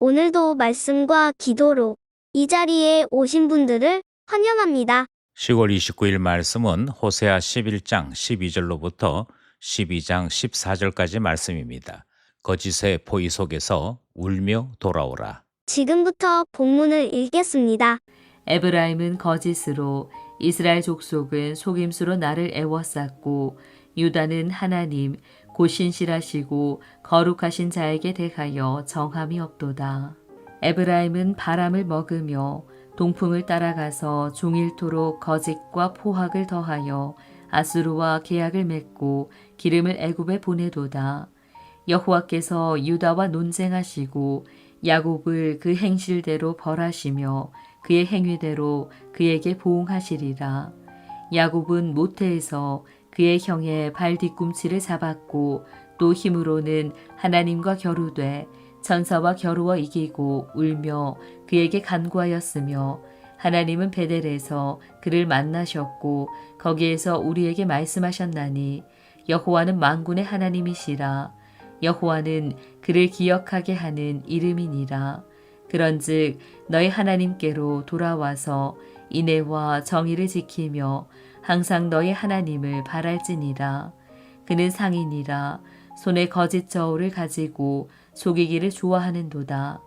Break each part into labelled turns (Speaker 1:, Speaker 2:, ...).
Speaker 1: 오늘도 말씀과 기도로 이 자리에 오신 분들을 환영합니다.
Speaker 2: 10월 29일 말씀은 호세아 11장 12절로부터 12장 14절까지 말씀입니다. 거짓의 포위 속에서 울며 돌아오라.
Speaker 1: 지금부터 본문을 읽겠습니다.
Speaker 3: 에브라임은 거짓으로 이스라엘 족속은 속임수로 나를 애워쌌고 유다는 하나님 곧 신실하시고 거룩하신 자에게 대하여 정함이 없도다. 에브라임은 바람을 먹으며 동풍을 따라가서 종일토록 거짓과 포악을 더하여 아수르와 계약을 맺고 기름을 애굽에 보내도다. 여호와께서 유다와 논쟁하시고 야곱을 그 행실대로 벌하시며 그의 행위대로 그에게 보응하시리라. 야곱은 모태에서 그의 형의 발 뒤꿈치를 잡았고 또 힘으로는 하나님과 겨루되 천사와 겨루어 이기고 울며 그에게 간구하였으며 하나님은 베델에서 그를 만나셨고 거기에서 우리에게 말씀하셨나니 여호와는 만군의 하나님이시라. 여호와는 그를 기억하게 하는 이름이니라 그런즉 너희 하나님께로 돌아와서 인애와 정의를 지키며 항상 너희 하나님을 바랄지니라. 그는 상인이라 손에 거짓 저울을 가지고 속이기를 좋아하는도다.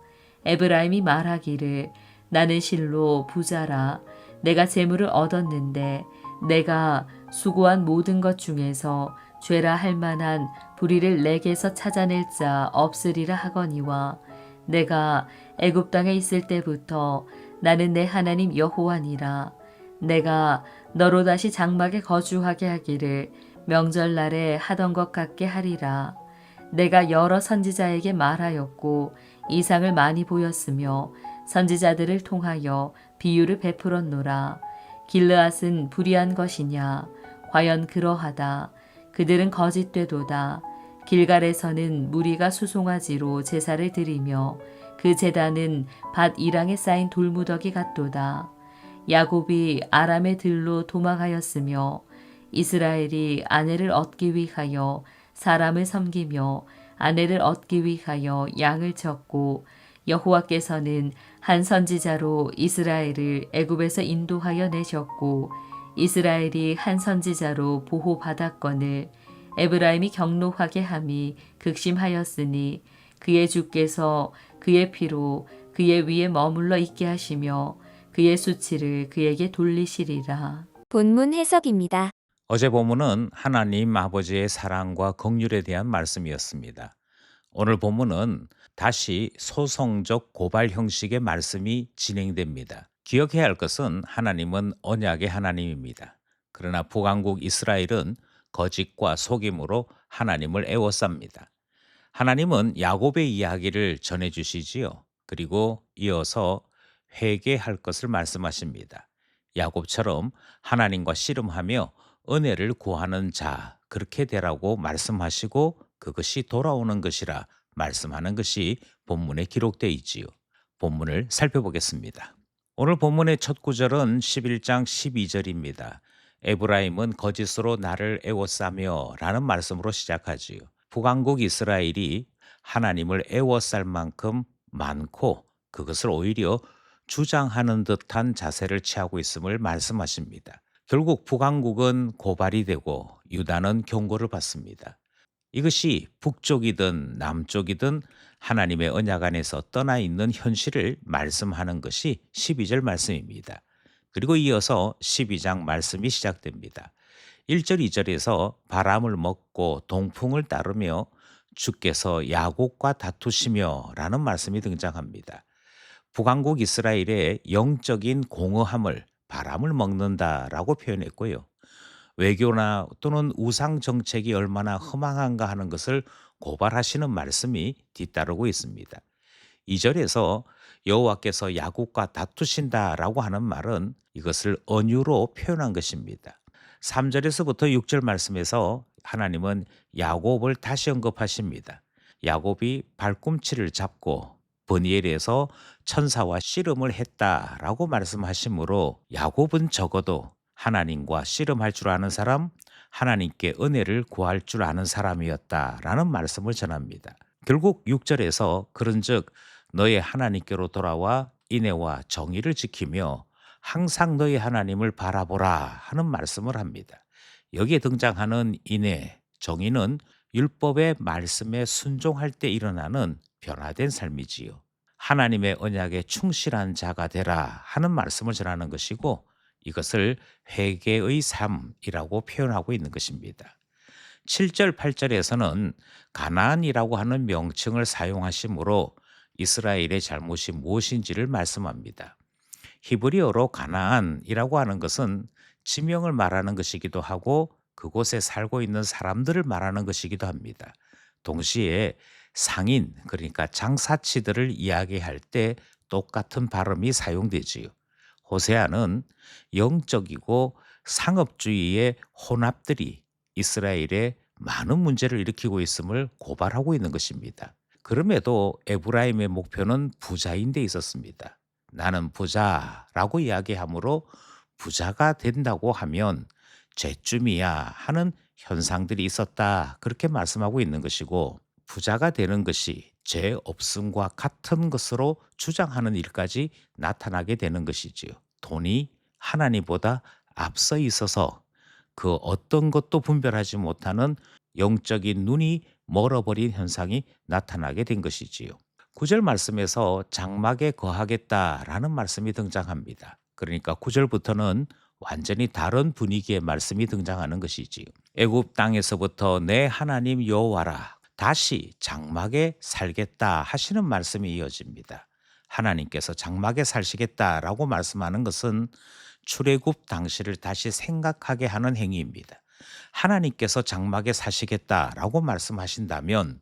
Speaker 3: 에브라임이 말하기를 나는 실로 부자라. 내가 재물을 얻었는데 내가 수고한 모든 것 중에서 죄라 할 만한 불의를 내게서 찾아낼 자 없으리라 하거니와 내가 애굽 땅에 있을 때부터 나는 내 하나님 여호와니라. 내가 너로 다시 장막에 거주하게 하기를 명절날에 하던 것 같게 하리라. 내가 여러 선지자에게 말하였고 이상을 많이 보였으며 선지자들을 통하여 비유를 베풀었노라. 길르앗은 불의한 것이냐? 과연 그러하다. 그들은 거짓되도다 길갈에서는 무리가 수송아지로 제사를 드리며 그 제단은 밭 이랑에 쌓인 돌무더기 같도다. 야곱이 아람의 들로 도망하였으며 이스라엘이 아내를 얻기 위하여 사람을 섬기며 아내를 얻기 위하여 양을 쳤고 여호와께서는 한 선지자로 이스라엘을 애굽에서 인도하여 내셨고 이스라엘이 한 선지자로 보호받았거늘 에브라임이 경노하게 함이 극심하였으니 그의 주께서 그의 피로 그의 위에 머물러 있게 하시며 그의 수치를 그에게 돌리시리라.
Speaker 4: 본문 해석입니다.
Speaker 2: 어제 본문은 하나님 아버지의 사랑과 긍휼에 대한 말씀이었습니다. 오늘 본문은 다시 소송적 고발 형식의 말씀이 진행됩니다. 기억해야 할 것은 하나님은 언약의 하나님입니다. 그러나 북왕국 이스라엘은 거짓과 속임으로 하나님을 애워쌉니다. 하나님은 야곱의 이야기를 전해 주시지요. 그리고 이어서 회개할 것을 말씀하십니다. 야곱처럼 하나님과 씨름하며 은혜를 구하는 자 그렇게 되라고 말씀하시고 그것이 돌아오는 것이라 말씀하는 것이 본문에 기록되어 있지요. 본문을 살펴보겠습니다. 오늘 본문의 첫 구절은 11장 12절입니다. 에브라임은 거짓으로 나를 애워싸며 라는 말씀으로 시작하지요. 북왕국 이스라엘이 하나님을 애워쌀 만큼 많고 그것을 오히려 주장하는 듯한 자세를 취하고 있음을 말씀하십니다. 결국 북왕국은 고발이 되고 유다는 경고를 받습니다. 이것이 북쪽이든 남쪽이든 하나님의 언약 안에서 떠나 있는 현실을 말씀하는 것이 12절 말씀입니다. 그리고 이어서 12장 말씀이 시작됩니다. 1절, 2절에서 바람을 먹고 동풍을 따르며 주께서 야곱과 다투시며 라는 말씀이 등장합니다. 북왕국 이스라엘의 영적인 공허함을 바람을 먹는다라고 표현했고요. 외교나 또는 우상 정책이 얼마나 허망한가 하는 것을 고발하시는 말씀이 뒤따르고 있습니다. 2절에서 여호와께서 야곱과 다투신다라고 하는 말은 이것을 언유로 표현한 것입니다. 3절에서부터 6절 말씀에서 하나님은 야곱을 다시 언급하십니다. 야곱이 발꿈치를 잡고 버니엘에서 천사와 씨름을 했다라고 말씀하시므로 야곱은 적어도 하나님과 씨름할 줄 아는 사람, 하나님께 은혜를 구할 줄 아는 사람이었다라는 말씀을 전합니다. 결국 6절에서 그런즉 너의 하나님께로 돌아와 인애와 정의를 지키며 항상 너의 하나님을 바라보라 하는 말씀을 합니다. 여기에 등장하는 인애, 정의는 율법의 말씀에 순종할 때 일어나는 변화된 삶이지요. 하나님의 언약에 충실한 자가 되라 하는 말씀을 전하는 것이고 이것을 회개의 삶이라고 표현하고 있는 것입니다. 7절, 8절에서는 가나안이라고 하는 명칭을 사용하시므로 이스라엘의 잘못이 무엇인지를 말씀합니다. 히브리어로 가나안이라고 하는 것은 지명을 말하는 것이기도 하고 그곳에 살고 있는 사람들을 말하는 것이기도 합니다. 동시에 상인, 그러니까 장사치들을 이야기할 때 똑같은 발음이 사용되지요. 호세아는 영적이고 상업주의의 혼합들이 이스라엘에 많은 문제를 일으키고 있음을 고발하고 있는 것입니다. 그럼에도 에브라임의 목표는 부자인 데 있었습니다. 나는 부자라고 이야기하므로 부자가 된다고 하면 죄쯤이야 하는 현상들이 있었다. 그렇게 말씀하고 있는 것이고 부자가 되는 것이 죄 없음과 같은 것으로 주장하는 일까지 나타나게 되는 것이지요. 돈이 하나님보다 앞서 있어서 그 어떤 것도 분별하지 못하는 영적인 눈이 멀어버린 현상이 나타나게 된 것이지요. 구절 말씀에서 장막에 거하겠다라는 말씀이 등장합니다. 그러니까 구절부터는 완전히 다른 분위기의 말씀이 등장하는 것이지요. 애굽 땅에서부터 내 하나님 여호와라 다시 장막에 살겠다 하시는 말씀이 이어집니다. 하나님께서 장막에 살시겠다라고 말씀하는 것은 출애굽 당시를 다시 생각하게 하는 행위입니다. 하나님께서 장막에 사시겠다라고 말씀하신다면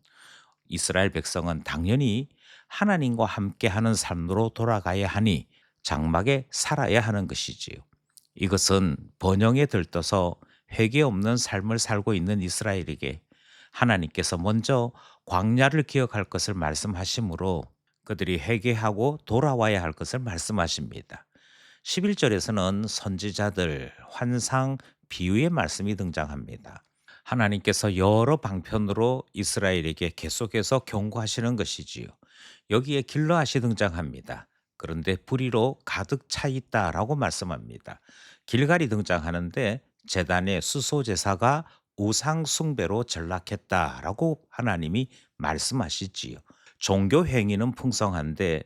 Speaker 2: 이스라엘 백성은 당연히 하나님과 함께 하는 삶으로 돌아가야 하니 장막에 살아야 하는 것이지요. 이것은 번영에 들떠서 회개 없는 삶을 살고 있는 이스라엘에게 하나님께서 먼저 광야를 기억할 것을 말씀하시므로 그들이 회개하고 돌아와야 할 것을 말씀하십니다. 11절에서는 선지자들, 환상, 비유의 말씀이 등장합니다. 하나님께서 여러 방편으로 이스라엘에게 계속해서 경고하시는 것이지요. 여기에 길러앗이 등장합니다. 그런데 불의로 가득 차 있다라고 말씀합니다. 길갈이 등장하는데 재단의 수소 제사가 우상 숭배로 전락했다라고 하나님이 말씀하시지요. 종교 행위는 풍성한데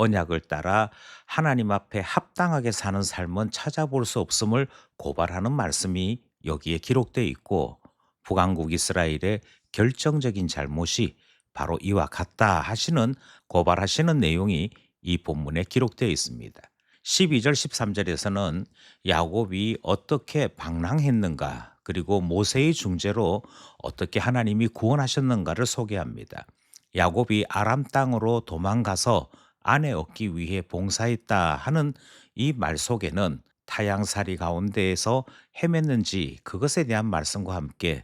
Speaker 2: 언약을 따라 하나님 앞에 합당하게 사는 삶은 찾아볼 수 없음을 고발하는 말씀이 여기에 기록되어 있고 북왕국 이스라엘의 결정적인 잘못이 바로 이와 같다 하시는 고발하시는 내용이 이 본문에 기록되어 있습니다. 12절 13절에서는 야곱이 어떻게 방랑했는가 그리고 모세의 중재로 어떻게 하나님이 구원하셨는가를 소개합니다. 야곱이 아람 땅으로 도망가서 아내 얻기 위해 봉사했다 하는 이 말 속에는 타양살이 가운데에서 헤맸는지 그것에 대한 말씀과 함께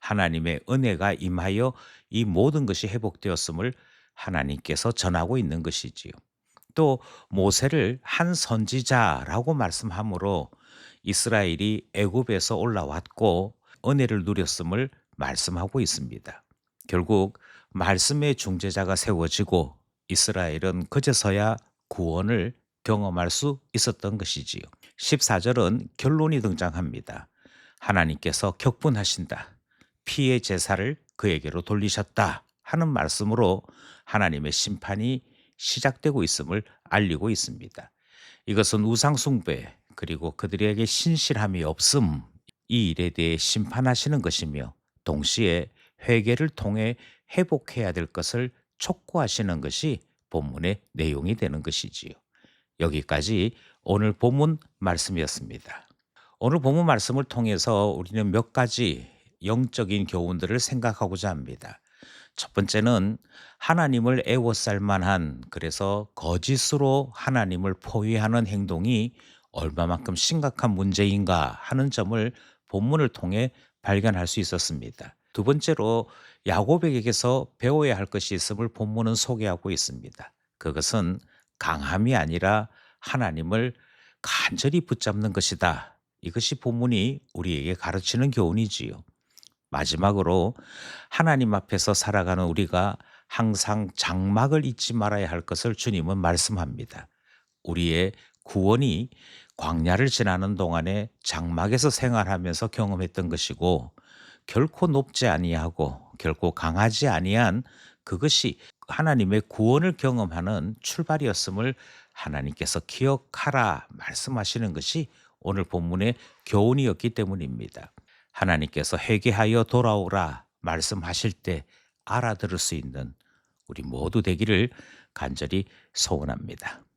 Speaker 2: 하나님의 은혜가 임하여 이 모든 것이 회복되었음을 하나님께서 전하고 있는 것이지요. 또 모세를 한 선지자라고 말씀하므로 이스라엘이 애굽에서 올라왔고 은혜를 누렸음을 말씀하고 있습니다. 결국 말씀의 중재자가 세워지고 이스라엘은 그제서야 구원을 경험할 수 있었던 것이지요. 14절은 결론이 등장합니다. 하나님께서 격분하신다. 피의 제사를 그에게로 돌리셨다. 하는 말씀으로 하나님의 심판이 시작되고 있음을 알리고 있습니다. 이것은 우상숭배 그리고 그들에게 신실함이 없음 이 일에 대해 심판하시는 것이며 동시에 회개를 통해 회복해야 될 것을 촉구하시는 것이 본문의 내용이 되는 것이지요. 여기까지 오늘 본문 말씀이었습니다. 오늘 본문 말씀을 통해서 우리는 몇 가지 영적인 교훈들을 생각하고자 합니다. 첫 번째는 하나님을 애워쌀 만한 그래서 거짓으로 하나님을 포위하는 행동이 얼마만큼 심각한 문제인가 하는 점을 본문을 통해 발견할 수 있었습니다. 두 번째로 야곱에게서 배워야 할 것이 있음을 본문은 소개하고 있습니다. 그것은 강함이 아니라 하나님을 간절히 붙잡는 것이다. 이것이 본문이 우리에게 가르치는 교훈이지요. 마지막으로 하나님 앞에서 살아가는 우리가 항상 장막을 잊지 말아야 할 것을 주님은 말씀합니다. 우리의 구원이 광야를 지나는 동안에 장막에서 생활하면서 경험했던 것이고 결코 높지 아니하고 결코 강하지 아니한 그것이 하나님의 구원을 경험하는 출발이었음을 하나님께서 기억하라 말씀하시는 것이 오늘 본문의 교훈이었기 때문입니다. 하나님께서 회개하여 돌아오라 말씀하실 때 알아들을 수 있는 우리 모두 되기를 간절히 소원합니다.